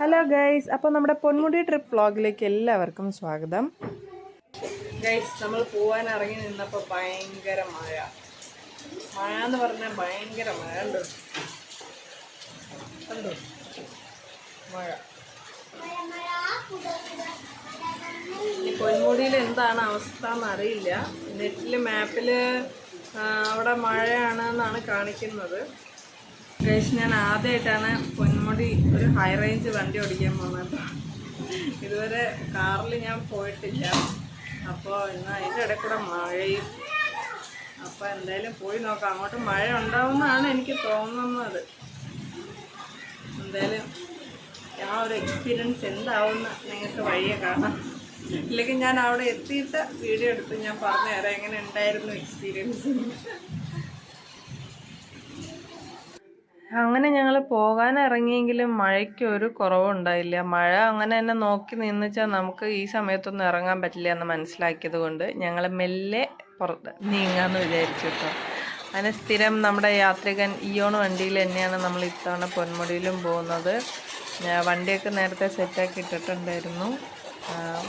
Hello guys അപ്പോൾ നമ്മുടെ Ponmudi trip വ്ളോഗിലേക്ക് എല്ലാവർക്കും സ്വാഗതം. ഗൈസ് നമ്മൾ പോകാൻ ഇറങ്ങി നിന്നപ്പോൾ ഭയങ്കര മഴ. മഴ എന്ന് പറഞ്ഞാൽ ഭയങ്കര മഴ. ഉണ്ടോ ഉണ്ടോ മഴ. പൊന്മുടിയിൽ എന്താണ് അവസ്ഥ എന്നറിയില്ല നെറ്റിൽ മാപ്പിൽ അവിടെ മഴയാണെന്നാണ് കാണിക്കുന്നത്. ഗൈസ് ഞാൻ ആദ്യമായിട്ടാണ് പൊന്മുടി ഒരു ഹൈ റേഞ്ച് വണ്ടി ഓടിക്കാൻ പോകുന്നത്. ഇതുവരെ കാറിൽ ഞാൻ പോയിട്ടില്ല. അപ്പോൾ ഇന്ന് അതിന്റെ ഇടയിൽ കൂടെ മഴയും. അപ്പോൾ എന്തായാലും പോയി നോക്കാം. അങ്ങോട്ട് മഴ ഉണ്ടാവുമെന്നാണ് എനിക്ക് തോന്നുന്നത്. എന്തായാലും ആ ഒരു എക്സ്പീരിയൻസ് എന്താവുമെന്ന് നിങ്ങൾക്ക് വഴിയെ കാണാം. ഇല്ലെങ്കിൽ ഞാൻ അവിടെ എത്തിയിട്ട് വീഡിയോ എടുത്ത് ഞാൻ പറഞ്ഞു തരാം എങ്ങനെ ഉണ്ടായിരുന്നു എക്സ്പീരിയൻസ് അങ്ങനെ ഞങ്ങൾ പോകാൻ ഇറങ്ങിയെങ്കിലും മഴയ്ക്ക് ഒരു കുറവുണ്ടായില്ല. മഴ അങ്ങനെ തന്നെ നോക്കി നിന്നുവെച്ചാൽ നമുക്ക് ഈ സമയത്തൊന്നും ഇറങ്ങാൻ പറ്റില്ല എന്ന് മനസ്സിലാക്കിയത് കൊണ്ട് ഞങ്ങൾ മെല്ലെ പുറത്ത് നീങ്ങാന്ന് വിചാരിച്ചു കേട്ടോ അങ്ങനെ സ്ഥിരം നമ്മുടെ യാത്രികൻ ഇയോൺ വണ്ടിയിൽ തന്നെയാണ് നമ്മൾ ഇത്തവണ പൊന്മുടിയിലും പോകുന്നത്. വണ്ടിയൊക്കെ നേരത്തെ സെറ്റാക്കി ഇട്ടിട്ടുണ്ടായിരുന്നു.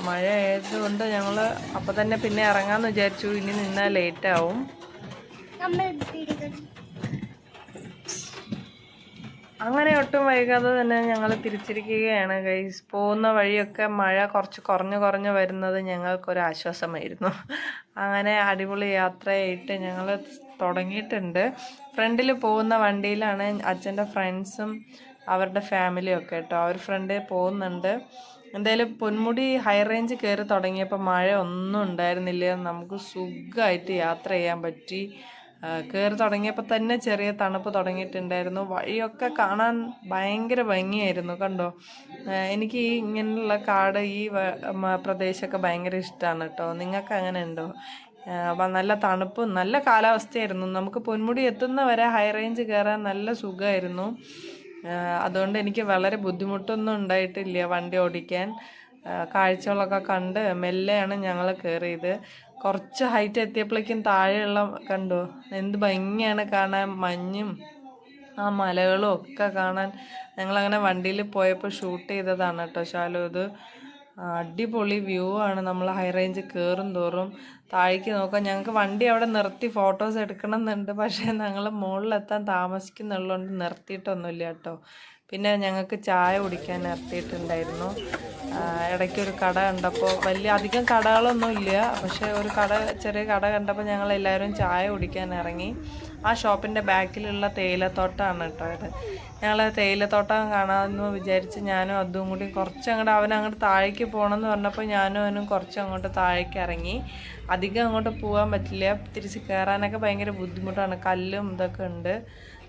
മഴ ആയതുകൊണ്ട് ഞങ്ങൾ അപ്പോൾ തന്നെ പിന്നെ ഇറങ്ങാമെന്ന് വിചാരിച്ചു. ഇനി നിന്നാൽ ലേറ്റ് ആവും. അങ്ങനെ ഒട്ടും വൈകാതെ തന്നെ ഞങ്ങൾ തിരിച്ചിരിക്കുകയാണ് ഗൈസ് പോകുന്ന വഴിയൊക്കെ മഴ കുറച്ച് കുറഞ്ഞു കുറഞ്ഞു വരുന്നത് ഞങ്ങൾക്കൊരു ആശ്വാസമായിരുന്നു അങ്ങനെ അടിപൊളി യാത്രയായിട്ട് ഞങ്ങൾ തുടങ്ങിയിട്ടുണ്ട്. ഫ്രണ്ടിൽ പോകുന്ന വണ്ടിയിലാണ് അച്ഛന്റെ ഫ്രണ്ട്സും അവരുടെ ഫാമിലിയും ഒക്കെ കേട്ടോ. അവർ ഫ്രണ്ട് പോകുന്നുണ്ട്. എന്തായാലും പൊന്മുടി ഹൈ റേഞ്ച് കയറി തുടങ്ങിയപ്പോൾ മഴ ഒന്നും ഉണ്ടായിരുന്നില്ല. നമുക്ക് സുഖമായിട്ട് യാത്ര ചെയ്യാൻ പറ്റി. കയറി തുടങ്ങിയപ്പോൾ തന്നെ ചെറിയ തണുപ്പ് തുടങ്ങിയിട്ടുണ്ടായിരുന്നു. വഴിയൊക്കെ കാണാൻ ഭയങ്കര ഭംഗിയായിരുന്നു കണ്ടോ? എനിക്ക് ഈ ഇങ്ങനെയുള്ള കാട് ഈ പ്രദേശമൊക്കെ ഭയങ്കര ഇഷ്ടമാണ് കേട്ടോ. നിങ്ങൾക്ക് അങ്ങനെ ഉണ്ടോ? നല്ല തണുപ്പും നല്ല കാലാവസ്ഥയായിരുന്നു. നമുക്ക് പൊന്മുടി എത്തുന്ന വരെ ഹൈ റേഞ്ച് കയറാൻ നല്ല സുഖമായിരുന്നു. അതുകൊണ്ട് എനിക്ക് വളരെ ബുദ്ധിമുട്ടൊന്നും ഉണ്ടായിട്ടില്ല വണ്ടി ഓടിക്കാൻ. കാഴ്ചകളൊക്കെ കണ്ട് മെല്ലെയാണ് ഞങ്ങൾ കയറിയത് കുറച്ച് ഹൈറ്റ് എത്തിയപ്പോഴേക്കും താഴെയുള്ള കണ്ടു? എന്ത് ഭംഗിയാണ് കാണാൻ. മഞ്ഞും ആ മലകളും ഒക്കെ കാണാൻ. ഞങ്ങളങ്ങനെ വണ്ടിയിൽ പോയപ്പോൾ ഷൂട്ട് ചെയ്തതാണ് കേട്ടോ ശാലു ഇത് അടിപൊളി വ്യൂ ആണ്. നമ്മൾ ഹൈ റേഞ്ച് കയറും തോറും താഴേക്ക് നോക്കാം. ഞങ്ങൾക്ക് വണ്ടി അവിടെ നിർത്തി ഫോട്ടോസ് എടുക്കണം എന്നുണ്ട്. പക്ഷേ ഞങ്ങൾ മുകളിലെത്താൻ താമസിക്കുന്നുള്ളതുകൊണ്ട് നിർത്തിയിട്ടൊന്നുമില്ല കേട്ടോ. പിന്നെ ഞങ്ങൾക്ക് ചായ കുടിക്കാൻ നിർത്തിയിട്ടുണ്ടായിരുന്നു. ഇടയ്ക്ക് ഒരു കട കണ്ടപ്പോൾ വലിയ അധികം കടകളൊന്നും ഇല്ല. പക്ഷേ ഒരു കട ചെറിയ കട കണ്ടപ്പോൾ ഞങ്ങൾ എല്ലാവരും ചായ കുടിക്കാൻ ഇറങ്ങി. ആ ഷോപ്പിന്റെ ബാക്കിലുള്ള തേയിലത്തോട്ടമാണ് കേട്ടോ ഇത്. ഞങ്ങൾ തേയിലത്തോട്ടം കാണാമെന്ന് വിചാരിച്ച് ഞാനും അതും കൂടി കുറച്ച് അങ്ങോട്ട് അവൻ അങ്ങോട്ട് താഴേക്ക് പോകണമെന്ന് പറഞ്ഞപ്പോൾ ഞാനും അവനും കുറച്ച് അങ്ങോട്ട് താഴേക്ക് ഇറങ്ങി. അധികം അങ്ങോട്ട് പോകാൻ പറ്റില്ല. തിരിച്ച് കയറാനൊക്കെ ഭയങ്കര ബുദ്ധിമുട്ടാണ്. കല്ലും ഇതൊക്കെ ഉണ്ട്.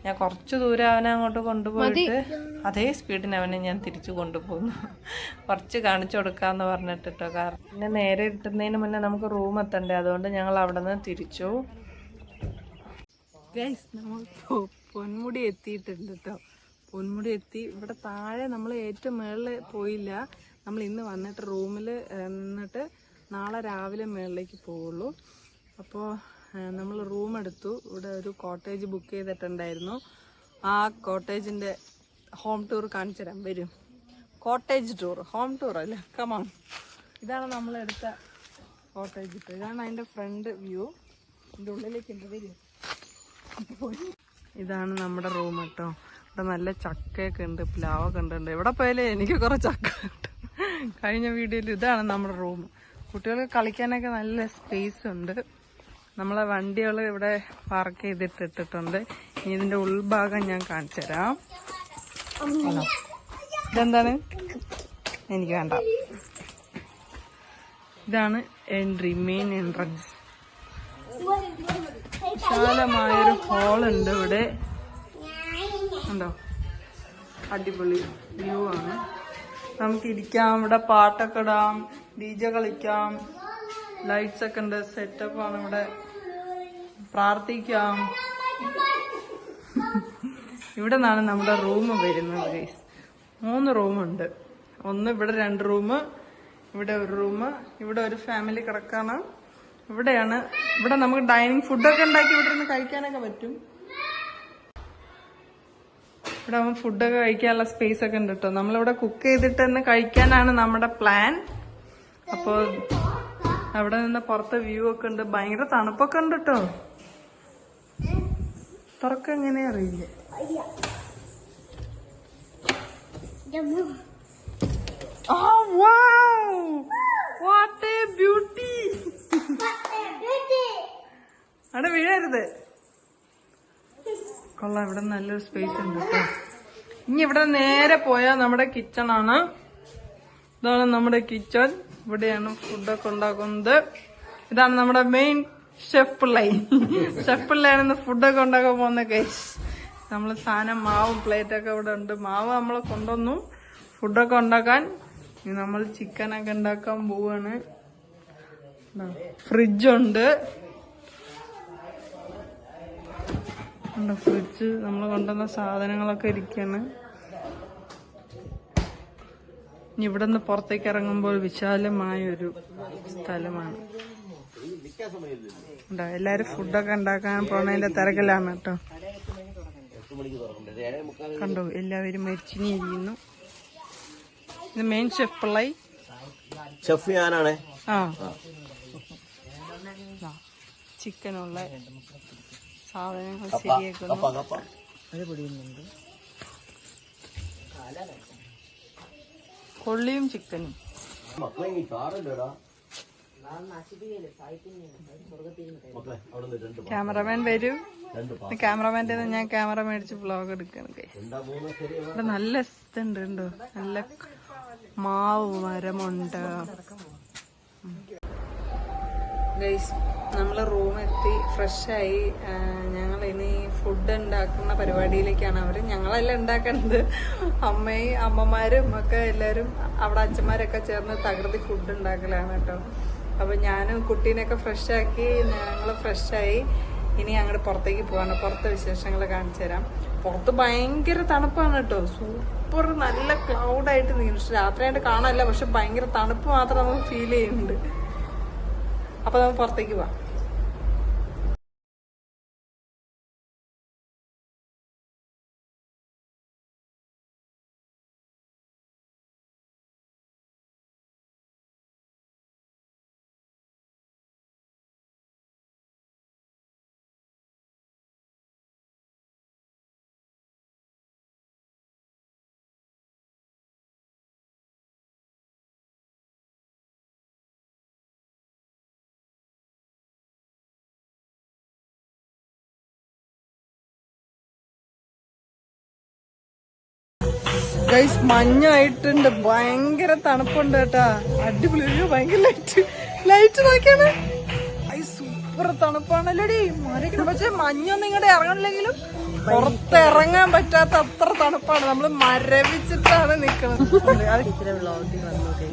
ഞാൻ കുറച്ച് ദൂരം അവനെ അങ്ങോട്ട് കൊണ്ടുപോയിട്ട് അതേ സ്പീഡിന് അവനെ ഞാൻ തിരിച്ചു കൊണ്ടുപോകുന്നു. കുറച്ച് കാണിച്ചു കൊടുക്കാമെന്ന് പറഞ്ഞിട്ട് കേട്ടോ കാരണം പിന്നെ നേരെ കിട്ടുന്നതിന് മുന്നേ നമുക്ക് റൂം എത്തണ്ടേ? അതുകൊണ്ട് ഞങ്ങൾ അവിടെ നിന്ന് തിരിച്ചു പൊന്മുടി എത്തിയിട്ടുണ്ട് കേട്ടോ പൊന്മുടി എത്തി. ഇവിടെ താഴെ നമ്മൾ ഏറ്റവും മുകളിൽ പോയില്ല. നമ്മൾ ഇന്ന് വന്നിട്ട് റൂമിൽ നിന്നിട്ട് നാളെ രാവിലെ മുകളിലേക്ക് പോവുള്ളൂ. അപ്പോൾ നമ്മൾ റൂം എടുത്തു. ഇവിടെ ഒരു കോട്ടേജ് ബുക്ക് ചെയ്തിട്ടുണ്ടായിരുന്നു. ആ കോട്ടേജിന്റെ ഹോം ടൂർ കാണിച്ചു തരാം. വരും. കോട്ടേജ് ടൂർ ഹോം ടൂർ അല്ലേ? കമാൺ ഇതാണ് നമ്മൾ എടുത്ത കോട്ടേജ് ടൂർ ഇതാണ് അതിന്റെ ഫ്രണ്ട് വ്യൂ ഇതിന്റെ ഉള്ളിലേക്ക് ഉണ്ട്. വരും. ഇതാണ് നമ്മുടെ റൂം കേട്ടോ. ഇവിടെ നല്ല ചക്കയൊക്കെ ഉണ്ട് പ്ലാവൊക്കെ ഉണ്ട്. ഇവിടെ പോയാലേ എനിക്ക് കുറെ ചക്ക കഴിഞ്ഞ വീഡിയോയിൽ ഇതാണ് നമ്മുടെ റൂം കുട്ടികൾക്ക് കളിക്കാനൊക്കെ നല്ല സ്പേസ് ഉണ്ട്. നമ്മളെ വണ്ടികൾ ഇവിടെ പാർക്ക് ചെയ്തിട്ടിട്ടുണ്ട് ഇനി ഇതിന്റെ ഉൾഭാഗം ഞാൻ കാണിച്ചു തരാം. ഇതെന്താണ്? എനിക്ക് വേണ്ട. ഇതാണ് എൻട്രി മെയിൻ എൻട്രൻസ് വിശാലമായൊരു ഹാളുണ്ട് ഇവിടെ. ഉണ്ടോ? അടിപൊളി വ്യൂ ആണ്. നമുക്ക് ഇരിക്കാം ഇവിടെ പാട്ടൊക്കെ ഇടാം ഡി ജെ കളിക്കാം. ലൈറ്റ്സ് ഒക്കെ ഉണ്ട് സെറ്റപ്പ് ആണ് ഇവിടെ. പ്രാർത്ഥിക്കാം. ഇവിടെ നിന്നാണ് നമ്മുടെ റൂം വരുന്നത് ഗൈസ് മൂന്ന് റൂമുണ്ട്. ഒന്ന് ഇവിടെ രണ്ട് റൂം ഇവിടെ ഒരു റൂം ഇവിടെ ഒരു ഫാമിലി കിടക്കാണ്. ഇവിടെയാണ് ഇവിടെ നമുക്ക് ഡൈനിങ് ഫുഡൊക്കെ ഉണ്ടാക്കി ഇവിടെ നിന്ന് കഴിക്കാനൊക്കെ പറ്റും. ഇവിടെ ആവുമ്പോൾ ഫുഡൊക്കെ കഴിക്കാനുള്ള സ്പേസ് ഒക്കെ ഉണ്ട് കേട്ടോ. നമ്മളിവിടെ കുക്ക് ചെയ്തിട്ട് തന്നെ കഴിക്കാനാണ് നമ്മുടെ പ്ലാൻ അപ്പോൾ അവിടെ നിന്ന് പുറത്തെ വ്യൂ ഒക്കെ ഉണ്ട്. ഭയങ്കര തണുപ്പൊക്കെ ഉണ്ട് കേട്ടോ. തുറക്കം എങ്ങനെ അറിയില്ല. Oh wow! What a beauty! അവിടെ വീഴരുത്. കൊള്ളാം ഇവിടെ നല്ലൊരു സ്പേസ് ഉണ്ട് കേട്ടോ ഇനി ഇവിടെ നേരെ പോയാൽ നമ്മുടെ കിച്ചൺ ആണ്. ഇതാണ് നമ്മുടെ കിച്ചൺ ഇവിടെയാണ് ഫുഡൊക്കെ ഉണ്ടാക്കുന്നത്. ഇതാണ് നമ്മുടെ മെയിൻ ഷെഫ് പിള്ളൈ ഷെഫ് പിള്ളയാണ് ഫുഡൊക്കെ ഉണ്ടാക്കാൻ പോകുന്ന കേസ് നമ്മൾ സാധനം മാവും പ്ലേറ്റൊക്കെ ഇവിടെ ഉണ്ട്. മാവ് നമ്മൾ കൊണ്ടുവന്നു. ഫുഡൊക്കെ ഉണ്ടാക്കാൻ. നമ്മൾ ചിക്കനൊക്കെ ഉണ്ടാക്കാൻ പോവാണ്. ഫ്രിഡ്ജുണ്ട് ഫ്രിഡ്ജ് നമ്മൾ കൊണ്ടുവന്ന സാധനങ്ങളൊക്കെ ഇരിക്കാണ്. ഇവിടെ നിന്ന് പുറത്തേക്ക് ഇറങ്ങുമ്പോൾ വിശാലമായ ഒരു സ്ഥലമാണ്. ഉണ്ടോ എല്ലാരും ഫുഡൊക്കെ ഉണ്ടാക്കാൻ പോണതിന്റെ തിരക്കിലാണ് കേട്ടോ. കണ്ടോ എല്ലാവരും മരിച്ചിരിക്കുന്നു ഇത് മെയിൻ ഷെഫ് പിള്ളൈ. ഷെഫ് ഞാനാണ്? ആ. ചിക്കനുള്ള സാധനങ്ങൾ ശരിയാക്കുന്നു. കൊള്ളിയും ചിക്കനും മക്കളെ ഈ കാറില്ലടാ മക്കളെ അവിടെ നിന്ന് രണ്ട് പാ- ക്യാമറമാൻ വരും. ക്യാമറമാന്റെ ഞാൻ ക്യാമറ മേടിച്ച് വ്ളോഗ് എടുക്കണം ഇവിടെ നല്ല ഇതുണ്ട് ഉണ്ടോ നല്ല മാവ് മരമുണ്ട്. ഗൈസ് നമ്മൾ റൂമെത്തി ഫ്രഷായി ഞങ്ങൾ ഇനി ഫുഡ് ഉണ്ടാക്കുന്ന പരിപാടിയിലേക്കാണ് അവർ ഞങ്ങളെല്ലാം ഉണ്ടാക്കുന്നത് അമ്മയും അമ്മമാരും ഒക്കെ എല്ലാവരും അവിടെ അച്ഛന്മാരൊക്കെ ചേർന്ന് തകൃതി ഫുഡ് ഉണ്ടാക്കലാണ് കേട്ടോ. അപ്പം ഞാനും കുട്ടീനെയൊക്കെ ഫ്രഷാക്കി ഞങ്ങൾ ഫ്രഷായി. ഇനി അങ്ങോട്ട് പുറത്തേക്ക് പോവാണ്. പുറത്തെ വിശേഷങ്ങൾ കാണിച്ചു തരാം. പുറത്ത് ഭയങ്കര തണുപ്പാണ് കേട്ടോ. സൂപ്പർ നല്ല ക്ലൗഡായിട്ട് നീ പക്ഷെ രാത്രിയായിട്ട് കാണാനല്ല. പക്ഷെ ഭയങ്കര തണുപ്പ് മാത്രം നമുക്ക് ഫീൽ ചെയ്യുന്നുണ്ട്. അപ്പൊ നമുക്ക് പുറത്തേക്ക് പോവാം. ഗൈസ് മഞ്ഞായിട്ടുണ്ട്. ഭയങ്കര തണുപ്പുണ്ട് കേട്ടാ. അടിപൊളി ഒരു ഭയങ്കര ലൈറ്റ് ലൈറ്റ് നോക്കിയാണ്. സൂപ്പർ തണുപ്പാണല്ലോടി. മരക്കണം പക്ഷെ മഞ്ഞൊന്നും ഇങ്ങോട്ട് ഇറങ്ങണില്ലെങ്കിലും പുറത്തിറങ്ങാൻ പറ്റാത്ത അത്ര തണുപ്പാണ്. നമ്മൾ മരവിച്ചിട്ടാണ് നിക്കുന്നത്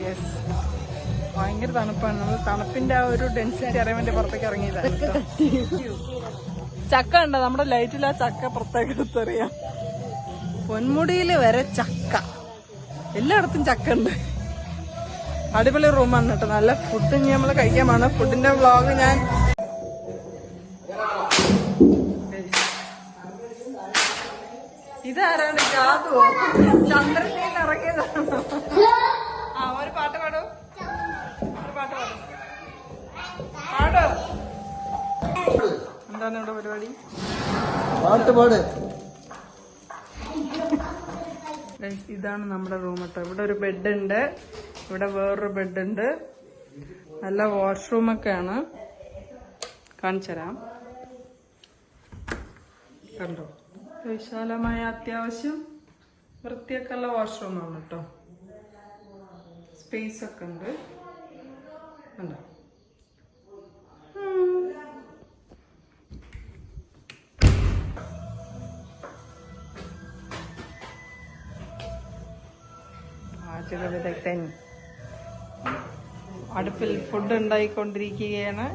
Yes. ഭയങ്കര തണുപ്പാണ്. നമ്മൾ തണുപ്പിന്റെ ആ ഒരു ഡെൻസിറ്റി അറിയാൻ വേണ്ടി പുറത്തേക്ക് ഇറങ്ങിയതാണ് ചക്ക ഉണ്ടോ നമ്മുടെ ലൈറ്റിൽ ആ ചക്ക പുറത്തേക്ക് എടുത്തറിയാം പൊന്മുടിയിൽ വരെ ചക്ക. എല്ലായിടത്തും ചക്ക ഉണ്ട് അടിപൊളി റൂമാണ് കേട്ടോ. നല്ല ഫുഡ് ഇനി നമ്മൾ കഴിക്കാൻ പോണ്. ഫുഡിന്റെ വ്ളോഗ് ഞാൻ ഇതാരാണ്? ജാതുവോ ചന്ദ്രനിൽ ഇറങ്ങിയതാണോ. ആ ഒരു പാട്ട് പാടൂ. ഒരു പാട്ട് പാടും. പാടോ. എന്താണ് ഇവിടെ പരിപാടി? പാട്ട് പാട്. ഇതാണ് നമ്മുടെ റൂം കേട്ടോ ഇവിടെ ഒരു ബെഡ് ഉണ്ട്. ഇവിടെ വേറൊരു ബെഡ് ഉണ്ട്. നല്ല വാഷ്റൂം ഒക്കെ ആണ് കാണിച്ചരാം കണ്ടോ? വിശാലമായ അത്യാവശ്യം വൃത്തിയൊക്കെ ഉള്ള വാഷ്റൂമാണ് കേട്ടോ. സ്പേസ് ഒക്കെ ഉണ്ട്. കണ്ടോ? ഫുഡ് ഉണ്ടായിക്കൊണ്ടിരിക്കുകയാണ്.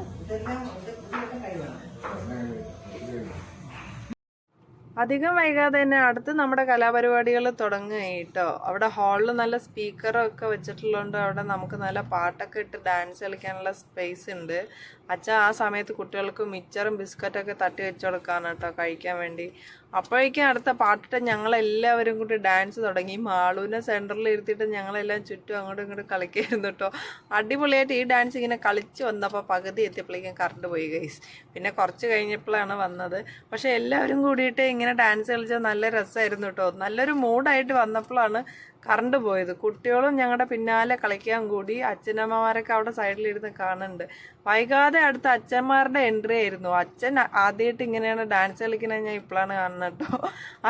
അധികം വൈകാതെ തന്നെ അടുത്ത് നമ്മുടെ കലാപരിപാടികൾ തുടങ്ങുകയിട്ടോ അവിടെ ഹാളിൽ നല്ല സ്പീക്കറൊക്കെ വെച്ചിട്ടുള്ളതുകൊണ്ട് അവിടെ നമുക്ക് നല്ല പാട്ടൊക്കെ ഇട്ട് ഡാൻസ് കളിക്കാനുള്ള സ്പേസ് ഉണ്ട്. അച്ഛൻ ആ സമയത്ത് കുട്ടികൾക്ക് മിച്ചറും ബിസ്ക്കറ്റൊക്കെ തട്ടി വെച്ച് കൊടുക്കാണ് കേട്ടോ കഴിക്കാൻ വേണ്ടി. അപ്പോഴേക്കും അടുത്ത പാട്ടിട്ട് ഞങ്ങളെല്ലാവരും കൂടി ഡാൻസ് തുടങ്ങി. മാളൂനെ സെന്ററിൽ ഇരുത്തിയിട്ട് ഞങ്ങളെല്ലാം ചുറ്റും അങ്ങോട്ടും ഇങ്ങോട്ടും കളിക്കായിരുന്നു കേട്ടോ അടിപൊളിയായിട്ട് ഈ ഡാൻസ് ഇങ്ങനെ കളിച്ച് വന്നപ്പോൾ പകുതി എത്തിയപ്പോഴേക്കും കറണ്ട് പോയി ഗൈസ് പിന്നെ കുറച്ച് കഴിഞ്ഞപ്പോഴാണ് വന്നത്. പക്ഷേ എല്ലാവരും കൂടിയിട്ട് ഇങ്ങനെ ഡാൻസ് കളിച്ചാൽ നല്ല രസമായിരുന്നു കേട്ടോ നല്ലൊരു മൂഡായിട്ട് വന്നപ്പോഴാണ് കറണ്ട് പോയത്. കുട്ടികളും ഞങ്ങളുടെ പിന്നാലെ കളിക്കാൻ കൂടി അച്ഛനമ്മമാരൊക്കെ അവിടെ സൈഡിലിരുന്ന് കാണുന്നുണ്ട് വൈകാതെ അടുത്ത അച്ഛന്മാരുടെ എൻട്രി ആയിരുന്നു. അച്ഛൻ ആദ്യമായിട്ട് ഇങ്ങനെയാണ് ഡാൻസ് കളിക്കുന്നത് ഞാൻ ഇപ്പോഴാണ് കാണുന്നത് കേട്ടോ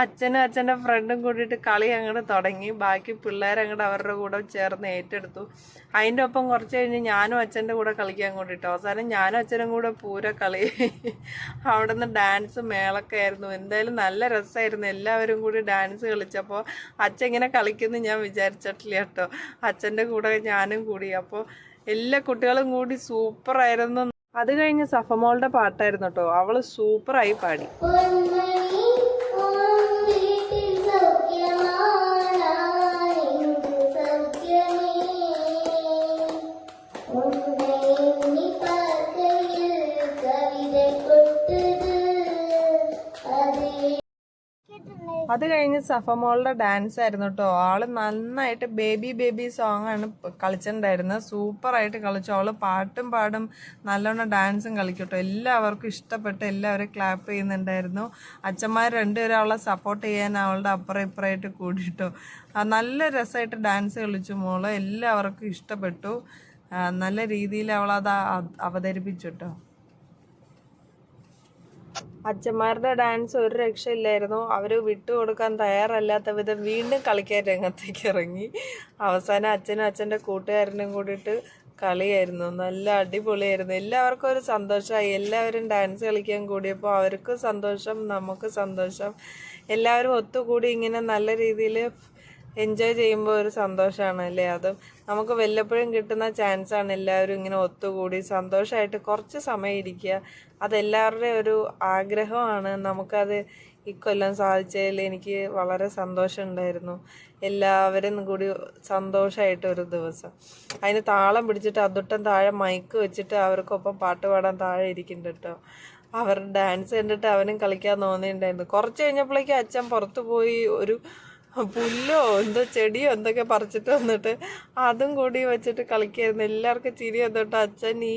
അച്ഛനും അച്ഛന്റെ ഫ്രണ്ടും കൂടിയിട്ട് കളി അങ്ങോട്ട് തുടങ്ങി. ബാക്കി പിള്ളേരങ്ങോട്ട് അവരുടെ കൂടെ ചേർന്ന് ഏറ്റെടുത്തു. അതിന്റെ ഒപ്പം കുറച്ച് കഴിഞ്ഞ് ഞാനും അച്ഛന്റെ കൂടെ കളിക്കാൻ കൊണ്ടിട്ടോ അവസാനം ഞാനും അച്ഛനും കൂടെ പൂര കളി. അവിടെ നിന്ന് ഡാൻസ് മേളൊക്കെ ആയിരുന്നു. എന്തായാലും നല്ല രസമായിരുന്നു എല്ലാവരും കൂടി ഡാൻസ് കളിച്ചപ്പോൾ അച്ഛൻ ഇങ്ങനെ കളിക്കുന്നു ഞാൻ വിചാരിച്ചിട്ടില്ല കേട്ടോ. അച്ഛന്റെ കൂടെ ഞാനും കൂടി. അപ്പോൾ എല്ലാ കുട്ടികളും കൂടി സൂപ്പറായിരുന്നു അത് കഴിഞ്ഞ് സഫമോളുടെ പാട്ടായിരുന്നു കേട്ടോ. അവൾ സൂപ്പറായി പാടി. അത് കഴിഞ്ഞ് സഫമോളുടെ ഡാൻസ് ആയിരുന്നു കേട്ടോ ആൾ നന്നായിട്ട് ബേബി ബേബി സോങ് ആണ് കളിച്ചിട്ടുണ്ടായിരുന്നത് സൂപ്പറായിട്ട് കളിച്ചു. അവൾ പാട്ടും പാടും നല്ലോണം ഡാൻസും കളിക്കും കേട്ടോ എല്ലാവർക്കും ഇഷ്ടപ്പെട്ട് എല്ലാവരും ക്ലാപ്പ് ചെയ്യുന്നുണ്ടായിരുന്നു. അച്ഛന്മാർ രണ്ടുപേരും അവളെ സപ്പോർട്ട് ചെയ്യാൻ അവളുടെ അപ്പുറം ഇപ്പുറമായിട്ട് കൂടിയിട്ടോ നല്ല രസമായിട്ട് ഡാൻസ് കളിച്ചു മോൾ. എല്ലാവർക്കും ഇഷ്ടപ്പെട്ടു. നല്ല രീതിയിൽ അവളത് അവതരിപ്പിച്ചു കേട്ടോ അച്ഛന്മാരുടെ ഡാൻസ് ഒരു രക്ഷയില്ലായിരുന്നു. അവർ വിട്ടുകൊടുക്കാൻ തയ്യാറല്ലാത്ത വിധം വീണ്ടും കളിക്കാൻ രംഗത്തേക്ക് ഇറങ്ങി. അവസാനം അച്ഛനും അച്ഛന്റെ കൂട്ടുകാരനും കൂടിയിട്ട് കളിയായിരുന്നു. നല്ല അടിപൊളിയായിരുന്നു. എല്ലാവർക്കും ഒരു സന്തോഷമായി. എല്ലാവരും ഡാൻസ് കളിക്കാൻ കൂടിയപ്പോൾ അവർക്കും സന്തോഷം നമുക്ക് സന്തോഷം. എല്ലാവരും ഒത്തുകൂടി ഇങ്ങനെ നല്ല രീതിയിൽ എൻജോയ് ചെയ്യുമ്പോൾ ഒരു സന്തോഷമാണ് അല്ലേ അതും നമുക്ക് വല്ലപ്പോഴും കിട്ടുന്ന ചാൻസ് ആണ് എല്ലാവരും ഇങ്ങനെ ഒത്തുകൂടി സന്തോഷമായിട്ട് കുറച്ച് സമയം ഇരിക്കുക. അതെല്ലാവരുടെയും ഒരു ആഗ്രഹമാണ്. നമുക്കത് ഇക്കൊല്ലം സാധിച്ചതിൽ എനിക്ക് വളരെ സന്തോഷമുണ്ടായിരുന്നു എല്ലാവരും കൂടി സന്തോഷമായിട്ട് ഒരു ദിവസം. അതിന് താളം പിടിച്ചിട്ട് അതൊട്ടും താഴെ മൈക്ക് വെച്ചിട്ട് അവർക്കൊപ്പം പാട്ട് പാടാൻ താഴെ ഇരിക്കുന്നുണ്ട് കേട്ടോ അവർ ഡാൻസ് കണ്ടിട്ട് അവനും കളിക്കാൻ തോന്നിയിട്ടുണ്ടായിരുന്നു. കുറച്ച് കഴിഞ്ഞപ്പോഴേക്കും അച്ഛൻ പുറത്തു പോയി ഒരു പുല്ലോ എന്തോ ചെടിയോ എന്തൊക്കെ പറിച്ചിട്ട് വന്നിട്ട് അതും കൂടി വെച്ചിട്ട് കളിക്കായിരുന്നു. എല്ലാവർക്കും ചിരി വന്നിട്ട് അച്ഛൻ ഈ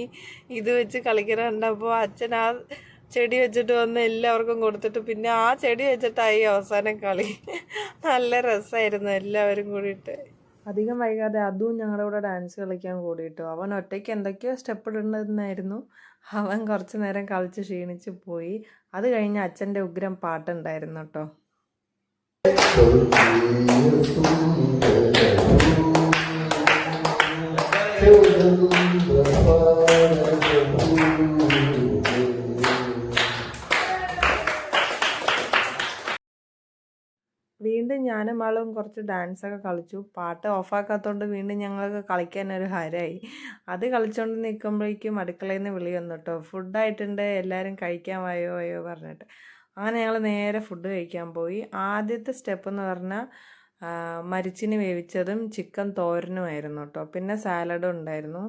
ഇത് വെച്ച് കളിക്കണ അപ്പോൾ അച്ഛൻ ആ ചെടി വെച്ചിട്ട് വന്ന് എല്ലാവർക്കും കൊടുത്തിട്ട് പിന്നെ ആ ചെടി വെച്ചിട്ടായി അവസാനം കളി. നല്ല രസമായിരുന്നു എല്ലാവരും കൂടിയിട്ട്. അധികം വൈകാതെ അതും ഞങ്ങളുടെ കൂടെ ഡാൻസ് കളിക്കാൻ കൂടിയിട്ടു. അവൻ ഒറ്റയ്ക്ക് എന്തൊക്കെയോ സ്റ്റെപ്പ് ഇടുന്നതെന്നായിരുന്നു അവൻ കുറച്ച് നേരം കളിച്ച് ക്ഷീണിച്ച് പോയി. അത് കഴിഞ്ഞ് അച്ഛന്റെ ഉഗ്രം പാട്ടുണ്ടായിരുന്നു കേട്ടോ. വീണ്ടും ഞാനും ആളും കുറച്ച് ഡാൻസൊക്കെ കളിച്ചു. പാട്ട് ഓഫാക്കാത്തതുകൊണ്ട് വീണ്ടും ഞങ്ങൾക്ക് കളിക്കാൻ ഒരു ഹരമായി അത് കളിച്ചുകൊണ്ട് നിൽക്കുമ്പോഴേക്കും അടുക്കളയിൽ നിന്ന് വിളി വന്നു കേട്ടോ ഫുഡായിട്ടുണ്ട് എല്ലാവരും കഴിക്കാൻ വായോ വായോ പറഞ്ഞിട്ട്. അങ്ങനെ ഞങ്ങൾ നേരെ ഫുഡ് കഴിക്കാൻ പോയി. ആദ്യത്തെ സ്റ്റെപ്പ് എന്ന് പറഞ്ഞാൽ മരിച്ചിന് മരിച്ചിനി വേവിച്ചതും ചിക്കൻ തോരനുമായിരുന്നു കേട്ടോ പിന്നെ സാലഡും ഉണ്ടായിരുന്നു.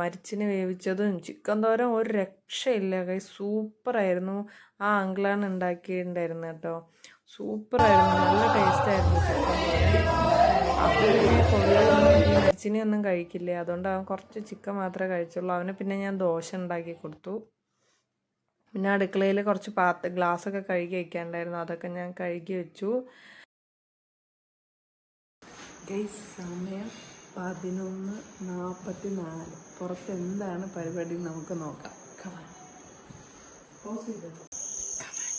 മരിച്ചിന് മരിച്ചിനി വേവിച്ചതും ചിക്കൻ തോരൻ ഒരു രക്ഷയില്ല. കൈ സൂപ്പറായിരുന്നു ആ അങ്കിളാണ് ഉണ്ടാക്കിയിട്ടുണ്ടായിരുന്നു കേട്ടോ സൂപ്പറായിരുന്നു നല്ല ടേസ്റ്റായിരുന്നു ചിക്കൻ തോരൻ. അപ്പോൾ ഈ ഒന്നും കഴിക്കില്ല. അതുകൊണ്ട് അവൻ കുറച്ച് ചിക്കൻ മാത്രമേ കഴിച്ചുള്ളൂ. അവന് പിന്നെ ഞാൻ ദോശ ഉണ്ടാക്കി കൊടുത്തു. പിന്നെ അടുക്കളയിൽ കുറച്ച് പാത്ര ഗ്ലാസ്സൊക്കെ കഴുകി വയ്ക്കാണ്ടായിരുന്നു അതൊക്കെ ഞാൻ കഴുകി വെച്ചു ഗൈസ് സമയം പതിനൊന്ന് നാൽപ്പത്തി നാല് പുറത്ത് എന്താണ് പരിപാടി നമുക്ക് നോക്കാം Come on. Pause ചെയ്തോ. Come on.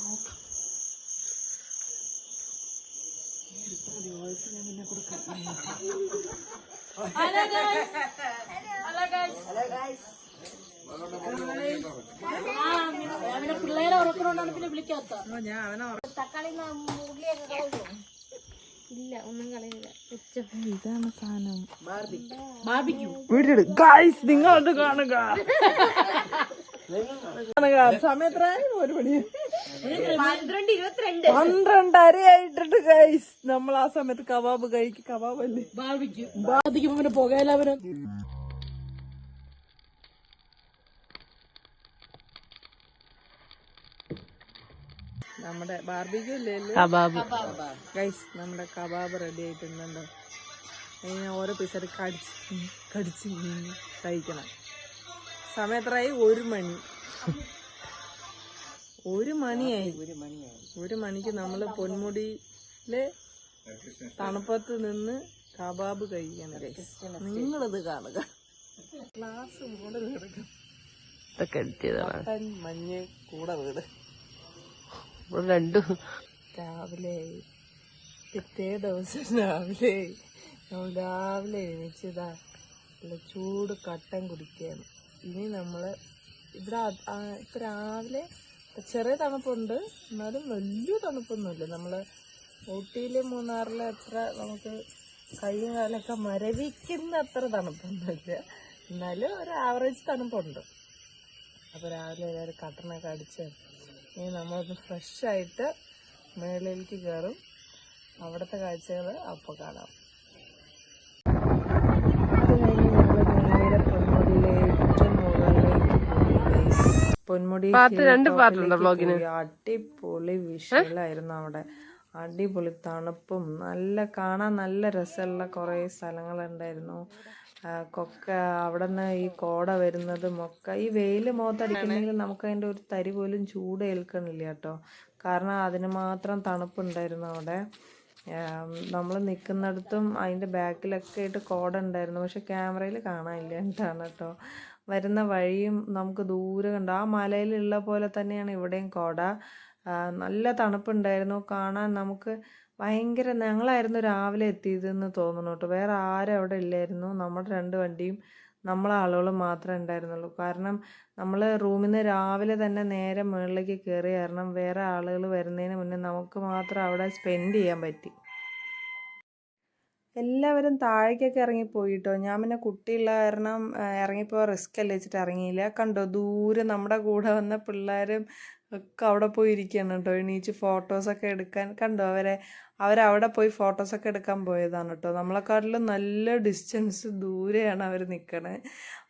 നോക്കാം. നീ ഹലോ മതി. ഹലോ ഞാൻ പിന്നെ പിള്ളേരെ ഉറക്കണോണ്ടാണ് ഞാൻ അവനെ തക്കാളി ഒന്നും കളയില്ല കാണുക. കാണുക. സമയം എത്രയായി? ഒരു മണി. പന്ത്രണ്ട് ഇരുപത്തിരണ്ട് പന്ത്രണ്ടര ആയിട്ടുണ്ട് ഗൈസ് നമ്മൾ ആ സമയത്ത് കബാബ് കഴിക്കും. കബാബ് അല്ലേ നമ്മുടെ ബാർബിക്യൂ അല്ലേ കബാബ്. ഗൈസ് നമ്മുടെ കബാബ് റെഡി ആയിട്ടുണ്ടോ. അതിന് ഓരോ പീസ് കടിച്ച് കടിച്ച് കഴിക്കണം. സമയത്രായി ഒരു മണി. ഒരു മണിയായി. ഒരു മണിക്ക് നമ്മൾ പൊന്മുടിയിൽ തണുപ്പത്ത് നിന്ന് കബാബ് കഴിക്കണം നിങ്ങളത് കാണുക. ക്ലാസ് കൂടെ ഇതൊക്കെ മട്ടൻ മഞ്ഞ് കൂടെ വീട്. രണ്ടും. രാവിലെ പിറ്റേ ദിവസം രാവിലെ നമ്മൾ രാവിലെ എണീച്ചതാ നല്ല ചൂട് കട്ടൻ കുടിക്കുകയാണ്. ഇനി നമ്മൾ ഇവിടെ ഇപ്പൊ രാവിലെ ചെറിയ തണുപ്പുണ്ട്. എന്നാലും വലിയ തണുപ്പൊന്നുമില്ല. നമ്മൾ ഊട്ടിയിൽ മൂന്നാറിലെ അത്ര നമുക്ക് കൈയും കാലൊക്കെ മരവിക്കുന്ന അത്ര തണുപ്പൊന്നുമില്ല. എന്നാലും ഒരു ആവറേജ് തണുപ്പുണ്ട്. അപ്പോൾ രാവിലെ എല്ലാവരും കട്ടനൊക്കെ അടിച്ച് ഇനി നമ്മളത് ഫ്രഷായിട്ട് മേളിലേക്ക് കയറും. അവിടുത്തെ കാഴ്ചകൾ അപ്പോൾ കാണാം. പൊന്മുടി അടിപൊളി വിഷ്വലായിരുന്നു അവിടെ. അടിപൊളി തണുപ്പും നല്ല കാണാൻ നല്ല രസമുള്ള കുറേ സ്ഥലങ്ങളുണ്ടായിരുന്നു. കൊക്ക അവിടെ നിന്ന് ഈ കോട വരുന്നതും ഒക്കെ ഈ വെയിൽ മുഖത്തടിക്കുന്നെങ്കിൽ നമുക്ക് അതിന്റെ ഒരു തരി പോലും ചൂട് ഏൽക്കണില്ല കേട്ടോ. കാരണം അതിന് മാത്രം തണുപ്പുണ്ടായിരുന്നു അവിടെ. നമ്മൾ നിൽക്കുന്നിടത്തും അതിന്റെ ബാക്കിലൊക്കെ ആയിട്ട് കോട ഉണ്ടായിരുന്നു. പക്ഷെ ക്യാമറയിൽ കാണാനില്ല എന്താണ് കേട്ടോ. വരുന്ന വഴിയും നമുക്ക് ദൂരെ കണ്ടു ആ മലയിലുള്ള പോലെ തന്നെയാണ് ഇവിടെയും കോട. നല്ല നല്ല തണുപ്പുണ്ടായിരുന്നു. കാണാൻ നമുക്ക് ഭയങ്കര ഞങ്ങളായിരുന്നു രാവിലെ എത്തിയതെന്ന് തോന്നുന്നു കേട്ടോ. വേറെ ആരും അവിടെ ഇല്ലായിരുന്നു. നമ്മുടെ രണ്ട് വണ്ടിയും നമ്മളെ ആളുകളും മാത്രമേ ഉണ്ടായിരുന്നുള്ളൂ. കാരണം നമ്മൾ റൂമിൽ നിന്ന് രാവിലെ തന്നെ നേരെ മുകളിലേക്ക് കയറി കാരണം വേറെ ആളുകൾ വരുന്നതിന് മുന്നേ നമുക്ക് മാത്രം അവിടെ സ്പെൻഡ് ചെയ്യാൻ പറ്റി. എല്ലാവരും താഴേക്കൊക്കെ ഇറങ്ങിപ്പോയി കേട്ടോ ഞാൻ പിന്നെ കുട്ടിയുള്ള കാരണം ഇറങ്ങിപ്പോ റിസ്ക് അല്ലേ വെച്ചിട്ട് ഇറങ്ങിയില്ല. കണ്ടോ ദൂരെ നമ്മുടെ കൂടെ വന്ന പിള്ളേരും ഒക്കെ അവിടെ പോയി ഇരിക്കുകയാണ് കേട്ടോ. എണീച്ച് ഫോട്ടോസൊക്കെ എടുക്കാൻ. കണ്ടോ അവരെ അവരവിടെ പോയി ഫോട്ടോസൊക്കെ എടുക്കാൻ പോയതാണ് കേട്ടോ. നമ്മളെക്കാട്ടിലും നല്ല ഡിസ്റ്റൻസ് ദൂരെയാണ് അവർ നിൽക്കണേ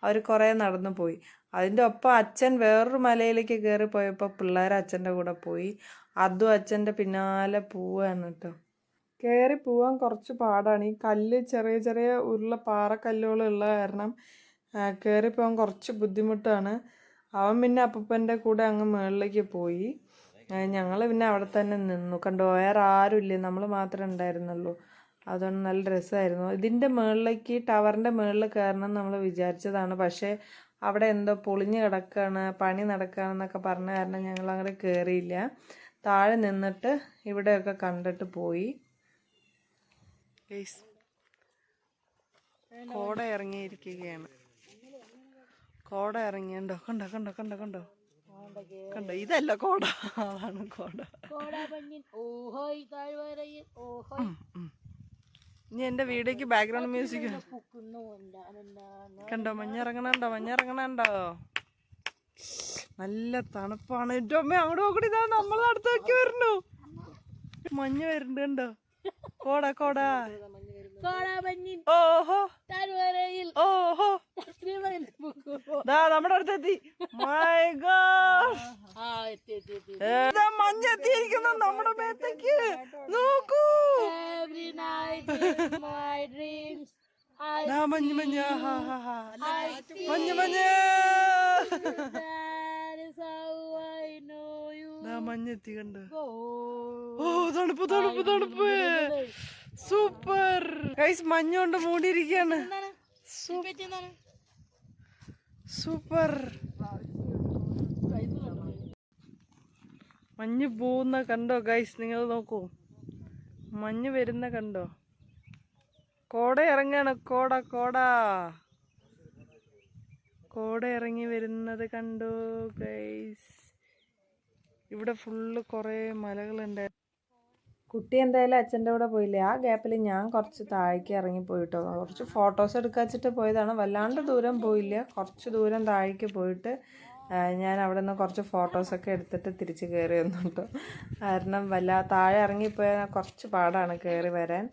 അവർ കുറേ നടന്നു പോയി. അതിന്റെ ഒപ്പം അച്ഛൻ വേറൊരു മലയിലേക്ക് കയറി പോയപ്പോൾ പിള്ളേർ അച്ഛന്റെ കൂടെ പോയി. അതും അച്ഛന്റെ പിന്നാലെ പോവുകയാണ് കേട്ടോ. കയറി പോവാൻ കുറച്ച് പാടാണ്. ഈ കല്ല് ചെറിയ ചെറിയ ഉരുള പാറക്കല്ലുകളുള്ള കാരണം കയറി പോകാൻ കുറച്ച് ബുദ്ധിമുട്ടാണ്. അവൻ പിന്നെ അപ്പൂപ്പന്റെ കൂടെ അങ്ങ് മുകളിലേക്ക് പോയി. ഞങ്ങൾ പിന്നെ അവിടെ തന്നെ നിന്നു. കണ്ടോ വേറെ ആരുമില്ല? നമ്മൾ മാത്രമേ ഉണ്ടായിരുന്നുള്ളൂ. അതുകൊണ്ട് നല്ല രസമായിരുന്നു. ഇതിന്റെ മുകളിലേക്ക് ടവറിന്റെ മുകളിൽ കയറണം നമ്മൾ വിചാരിച്ചതാണ്. പക്ഷേ അവിടെ എന്തോ പൊളിഞ്ഞ് കിടക്കുകയാണ് പണി നടക്കുകയാണെന്നൊക്കെ പറഞ്ഞ കാരണം ഞങ്ങൾ അങ്ങോട്ട് കയറിയില്ല താഴെ നിന്നിട്ട് ഇവിടെയൊക്കെ കണ്ടിട്ട് പോയി. കോട ഇറങ്ങിയിരിക്കുകയാണ്. കോട ഇറങ്ങിയുണ്ടോ? കണ്ടോ കണ്ടോ കണ്ടോ കണ്ടോ? കണ്ടോ? ഇതല്ല കോട. അതാണ് കോട. ഇനി എന്റെ വീഡിയോക്ക് ബാക്ക്ഗ്രൗണ്ട് മ്യൂസിക് കണ്ടോ മഞ്ഞിറങ്ങണുണ്ടോ മഞ്ഞിറങ്ങണുണ്ടോ? നല്ല തണുപ്പാണ്. എന്റെ അമ്മ അങ്ങോട്ട് നോക്കണ ഇതാ അടുത്തേക്ക് വരുന്നു. മഞ്ഞ് വരുന്നുണ്ട് കണ്ടോ? കോട കോട. കോടാമഞ്ഞിൻ ഓഹോ. തരുവരയിൽ ഓഹോ. ദാ നമ്മുടെ അടുത്തെത്തി. മൈ ഗോഡ് ആ എത്തി എത്തി എത്തി ഏതാ മഞ്ഞെത്തിയിരിക്കുന്നു നമ്മുടെ മേത്തേക്ക്. നോക്കൂ. Every night in my dreams I ദാ മഞ്ഞ് മഞ്ഞ. ഹാ ഹാ, ഹാ. മഞ്ഞ മഞ്ഞ് മഞ്ഞ്. that is how I know ദാ മഞ്ഞെത്തി കണ്ട് ഓ തണുപ്പ് തണുപ്പ് തണുപ്പ്. സൂപ്പർ. ഗൈസ് മഞ്ഞ കൊണ്ട്? ഇപ്പറ്റി സൂപ്പർ. മഞ്ഞ് പോകുന്ന കണ്ടോ ഗൈസ് നിങ്ങൾ നോക്കൂ. മഞ്ഞ് വരുന്ന കണ്ടോ? കോട ഇറങ്ങാണ്. കോട കോട. കോട ഇറങ്ങി വരുന്നത് കണ്ടോ ഗൈസ് ഇവിടെ ഫുള്ള് കുറേ മലകളുണ്ട്. കുട്ടി എന്തായാലും അച്ഛന്റെ കൂടെ പോയില്ലേ? ആ ഗ്യാപ്പിൽ ഞാൻ കുറച്ച് താഴേക്ക് ഇറങ്ങി പോയിട്ടോ. കുറച്ച് ഫോട്ടോസ് എടുക്കാച്ചിട്ട് പോയതാണ്. വല്ലാണ്ട് ദൂരം പോയില്ല. കുറച്ച് ദൂരം താഴേക്ക് പോയിട്ട് ഞാൻ അവിടെ നിന്ന് കുറച്ച് ഫോട്ടോസൊക്കെ എടുത്തിട്ട് തിരിച്ച് കയറി വന്നു കാരണം വല്ല താഴെ ഇറങ്ങിപ്പോയാൽ കുറച്ച് പാടാണ് കയറി വരാൻ.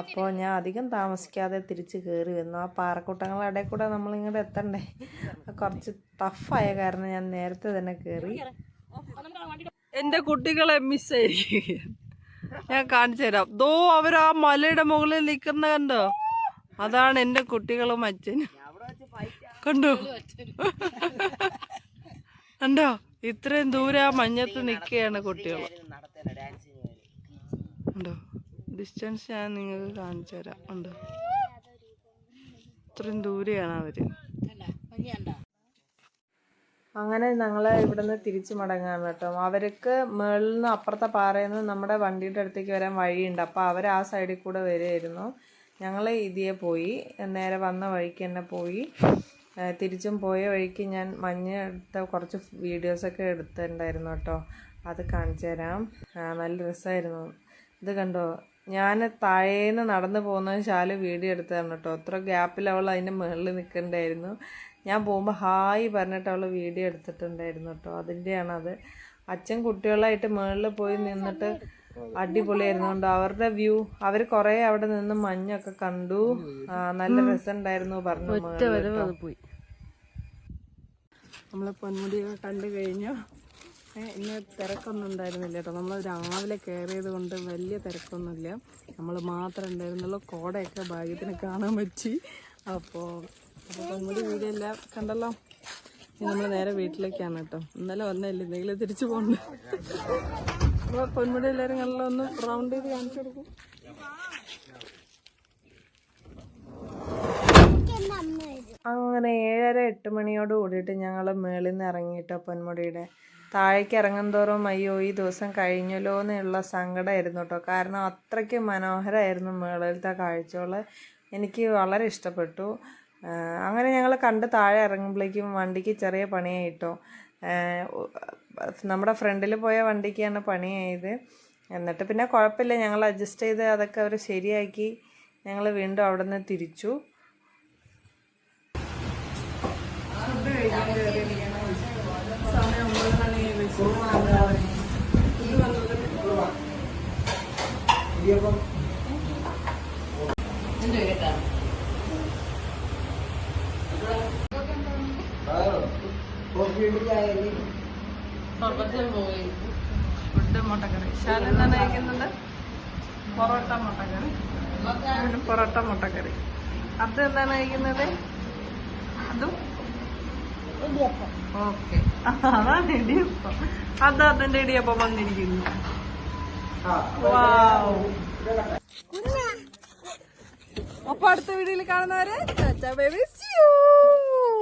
അപ്പോൾ ഞാൻ അധികം താമസിക്കാതെ തിരിച്ച് കയറി വന്നു. ആ പാറക്കൂട്ടങ്ങളുടെ ഇടയിൽ കൂടെ നമ്മളിങ്ങോട്ട് എത്തണ്ടേ? കുറച്ച് ടഫായ കാരണം ഞാൻ നേരത്തെ തന്നെ കയറി എന്റെ കുട്ടികളെ മിസ് ഞാൻ കാണിച്ചു തരാം. ദോ അവർ ആ മലയുടെ മുകളിൽ നിൽക്കുന്ന കണ്ടോ? അതാണ് എന്റെ കുട്ടികളും അച്ഛനും. കണ്ടോ? കണ്ടോ? ഇത്രയും ദൂരെ ആ മഞ്ഞത്ത് നിൽക്കുകയാണ് കുട്ടികൾ. ഉണ്ടോ ഡിസ്റ്റൻസ് ഞാൻ നിങ്ങൾക്ക് കാണിച്ചു തരാം. ഉണ്ടോ ഇത്രയും ദൂരെയാണ് അവർ. അങ്ങനെ ഞങ്ങൾ ഇവിടുന്ന് തിരിച്ചു മടങ്ങാണ് കേട്ടോ. അവർക്ക് മേളിൽ നിന്ന് അപ്പുറത്തെ പാറയിൽ നിന്ന് നമ്മുടെ വണ്ടിയുടെ അടുത്തേക്ക് വരാൻ വഴിയുണ്ട്. അപ്പോൾ അവർ ആ സൈഡിൽ കൂടെ വരുമായിരുന്നു ഞങ്ങൾ ഇതിയെ പോയി നേരെ വന്ന വഴിക്ക് തന്നെ പോയി. തിരിച്ചും പോയ വഴിക്ക് ഞാൻ മഞ്ഞ് എടുത്ത കുറച്ച് വീഡിയോസൊക്കെ എടുത്തിട്ടുണ്ടായിരുന്നു കേട്ടോ. അത് കാണിച്ചു തരാം. നല്ല രസമായിരുന്നു. ഇത് കണ്ടോ? ഞാൻ താഴേന്ന് നടന്നു പോകുന്ന ശാലു വീഡിയോ എടുത്തതാണ് കേട്ടോ. അത്ര ഗ്യാപ്പിൽ അവൾ അതിന്റെ മുകളിൽ നിൽക്കണ്ടായിരുന്നു. ഞാൻ പോകുമ്പോൾ ഹായ് പറഞ്ഞിട്ട് അവൾ വീഡിയോ എടുത്തിട്ടുണ്ടായിരുന്നു കേട്ടോ. അതിന്റെയാണ് അത്. അച്ഛൻ കുട്ടികളായിട്ട് മുകളിൽ പോയി നിന്നിട്ട് അടിപൊളിയായിരുന്നു. കൊണ്ട് അവരുടെ വ്യൂ. അവർ കുറേ അവിടെ നിന്ന് മഞ്ഞൊക്കെ കണ്ടു. നല്ല രസമുണ്ടായിരുന്നു പറഞ്ഞു. പോയി. നമ്മളെ പൊന്മുടിയൊക്കെ കണ്ടു കഴിഞ്ഞു. ഇന്ന് തിരക്കൊന്നും ഉണ്ടായിരുന്നില്ല കേട്ടോ. നമ്മൾ രാവിലെ കയറിയത് കൊണ്ട് വലിയ തിരക്കൊന്നുമില്ല. നമ്മൾ മാത്രം ഉണ്ടായിരുന്നുള്ളൂ. കോടയൊക്കെ ഭാഗ്യത്തിന് കാണാൻ പറ്റി. അപ്പോൾ അപ്പോൾ പൊന്മുടി വീഡിയോ എല്ലാം കണ്ടല്ലോ നമ്മൾ നേരെ വീട്ടിലേക്കാണ് കേട്ടോ. ഇന്നലെ വന്നല്ലേ എന്തെങ്കിലും തിരിച്ചു പോകണ്ട. അപ്പോൾ പൊന്മുടി എല്ലാവരും കണ്ടല്ലോ ഒന്ന് റൗണ്ട് ചെയ്ത് കാണിച്ചു കൊടുക്കും. അങ്ങനെ ഏഴര എട്ട് മണിയോട് കൂടിയിട്ട് ഞങ്ങൾ മേളിൽ നിന്ന് ഇറങ്ങിയിട്ടോ പൊന്മുടിയുടെ. താഴേക്ക് ഇറങ്ങുന്തോറും അയ്യോ ഈ ദിവസം കഴിഞ്ഞല്ലോ എന്നുള്ള സങ്കടമായിരുന്നു കേട്ടോ. കാരണം അത്രയ്ക്ക് മനോഹരമായിരുന്നു മേളിലത്തെ കാഴ്ചകൾ എനിക്ക് വളരെ ഇഷ്ടപ്പെട്ടു. അങ്ങനെ ഞങ്ങൾ കണ്ട് താഴെ ഇറങ്ങുമ്പോഴേക്കും വണ്ടിക്ക് ചെറിയ പണിയായിട്ടോ നമ്മുടെ ഫ്രണ്ടിൽ പോയ വണ്ടിക്കാണ് പണിയായത്. എന്നിട്ട് പിന്നെ കുഴപ്പമില്ല ഞങ്ങൾ അഡ്ജസ്റ്റ് ചെയ്ത് അതൊക്കെ അവർ ശരിയാക്കി ഞങ്ങൾ വീണ്ടും അവിടെ നിന്ന് തിരിച്ചു ഫുഡ് പൊറോട്ട മുട്ടക്കറി. അവന് പൊറോട്ട മുട്ടക്കറി. അത് എന്താണ് കഴിക്കുന്നത് അതും? ഓക്കെ. അതാണ് ഇടിയപ്പം. അത് അതിന്റെ ഇടിയപ്പം വന്നിരിക്കുന്നു. അപ്പൊ അടുത്ത വീഡിയോയിൽ കാണുന്നവരെ ബേബി